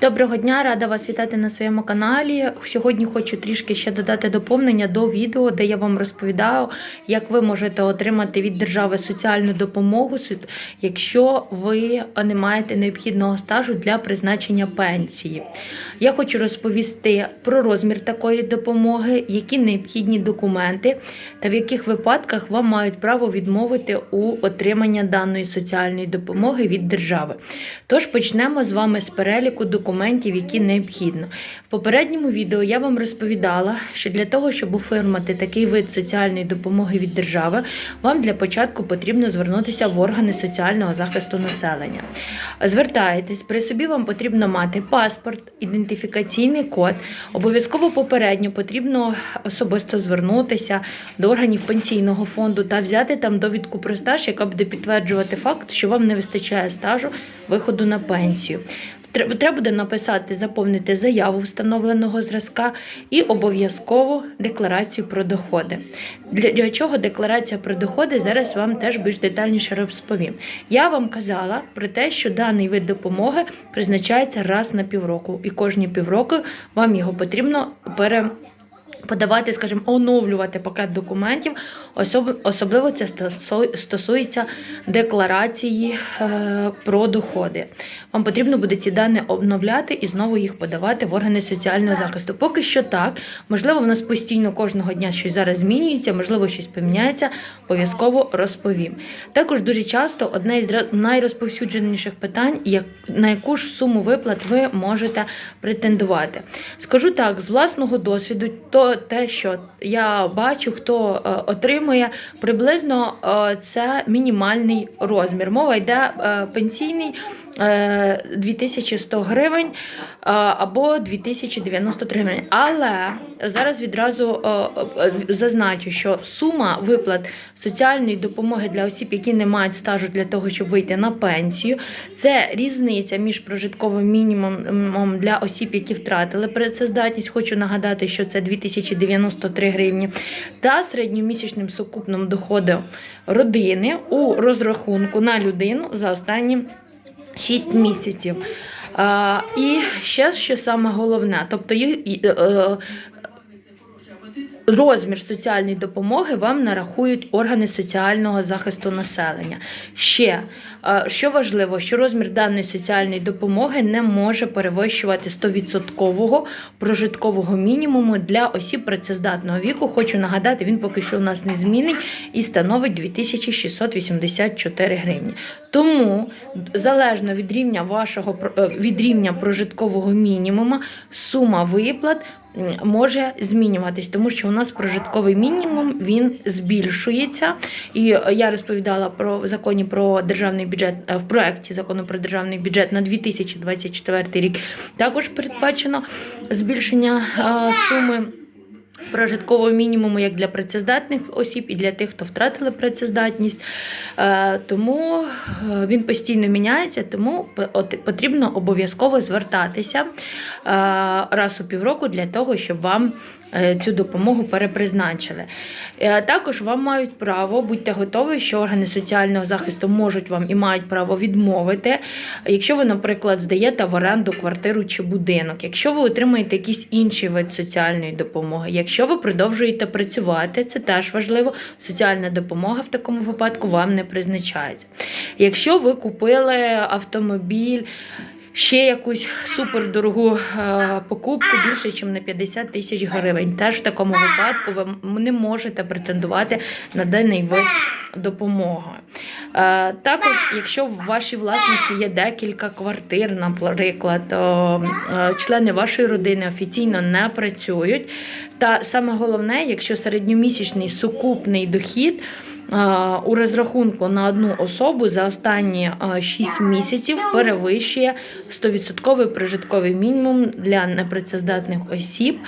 Доброго дня, рада вас вітати на своєму каналі. Сьогодні хочу трішки ще додати доповнення до відео, де я вам розповідаю, як ви можете отримати від держави соціальну допомогу, якщо ви не маєте необхідного стажу для призначення пенсії. Я хочу розповісти про розмір такої допомоги, які необхідні документи та в яких випадках вам мають право відмовити у отримання даної соціальної допомоги від держави. Тож почнемо з вами з переліку документів, які необхідно. В попередньому відео я вам розповідала, що для того, щоб оформити такий вид соціальної допомоги від держави, вам для початку потрібно звернутися в органи соціального захисту населення. Звертаєтесь, при собі вам потрібно мати паспорт, ідентифікаційний код. Обов'язково попередньо потрібно особисто звернутися до органів пенсійного фонду та взяти там довідку про стаж, яка буде підтверджувати факт, що вам не вистачає стажу виходу на пенсію. Треба буде написати, заповнити заяву встановленого зразка і обов'язково декларацію про доходи. Для чого декларація про доходи зараз вам теж більш детальніше розповім. Я вам казала про те, що даний вид допомоги призначається раз на півроку, і кожні півроку вам його потрібно пере. Подавати, скажімо, оновлювати пакет документів, особ- особливо це стосується декларації е, про доходи. Вам потрібно буде ці дані обновляти і знову їх подавати в органи соціального захисту. Поки що так, можливо, в нас постійно кожного дня щось зараз змінюється, можливо, щось поміняється, обов'язково розповім. Також дуже часто одне із найрозповсюдженіших питань, як на яку ж суму виплат ви можете претендувати. Скажу так, з власного досвіду, то те, що я бачу, хто е, отримує приблизно е, це мінімальний розмір. Мова йде е, пенсійний. Е, 2100 гривень е, або 2093 гривень. Але зараз відразу е, е, зазначу, що сума виплат соціальної допомоги для осіб, які не мають стажу для того, щоб вийти на пенсію, це різниця між прожитковим мінімумом для осіб, які втратили працездатність. Хочу нагадати, що це 2093 гривні, та середньомісячним сукупним доходом родини у розрахунку на людину за останні 6 місяців. І ще що саме головне, тобто їх, е, е, розмір соціальної допомоги вам нарахують органи соціального захисту населення. Ще е, що важливо, що розмір даної соціальної допомоги не може перевищувати 100% прожиткового мінімуму для осіб працездатного віку. Хочу нагадати, він поки що у нас не змінний і становить 2684 гривні. Тому залежно від рівня вашого е, від рівня прожиткового мінімуму, сума виплат може змінюватись, тому що у нас прожитковий мінімум він збільшується. І е, я розповідала про законі про державний бюджет е, в проекті закону про державний бюджет на 2024 рік. Також передбачено збільшення е, суми. Прожиткового мінімуму як для працездатних осіб і для тих, хто втратили працездатність. Е, Тому е, він постійно міняється, тому потрібно обов'язково звертатися е, раз у півроку для того, щоб вам цю допомогу перепризначили. Е, Також вам мають право, будьте готові, що органи соціального захисту можуть вам і мають право відмовити, якщо ви, наприклад, здаєте в оренду квартиру чи будинок, якщо ви отримаєте якийсь інший вид соціальної допомоги, якщо ви продовжуєте працювати, це теж важливо. Соціальна допомога в такому випадку вам не призначається. Якщо ви купили автомобіль, ще якусь супердорогу е, покупку більше, ніж на 50 тисяч гривень. Теж в такому випадку ви не можете претендувати на даний вид допомоги. Е, також, якщо в вашій власності є декілька квартир, наприклад, е, члени вашої родини офіційно не працюють. Та саме головне, якщо середньомісячний сукупний дохід. У розрахунку на одну особу за останні 6 місяців перевищує 100% прожитковий мінімум для непрацездатних осіб,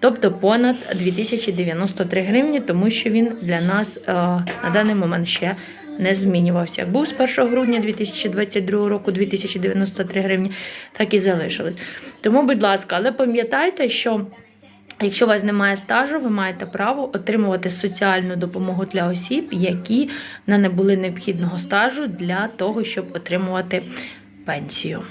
тобто понад 2093 гривні, тому що він для нас на даний момент ще не змінювався. Як був з 1 грудня 2022 року 2093 гривні, так і залишилось. Тому, будь ласка, але пам'ятайте, що Якщо у вас немає стажу, ви маєте право отримувати соціальну допомогу для осіб, які не набули необхідного стажу для того, щоб отримувати пенсію.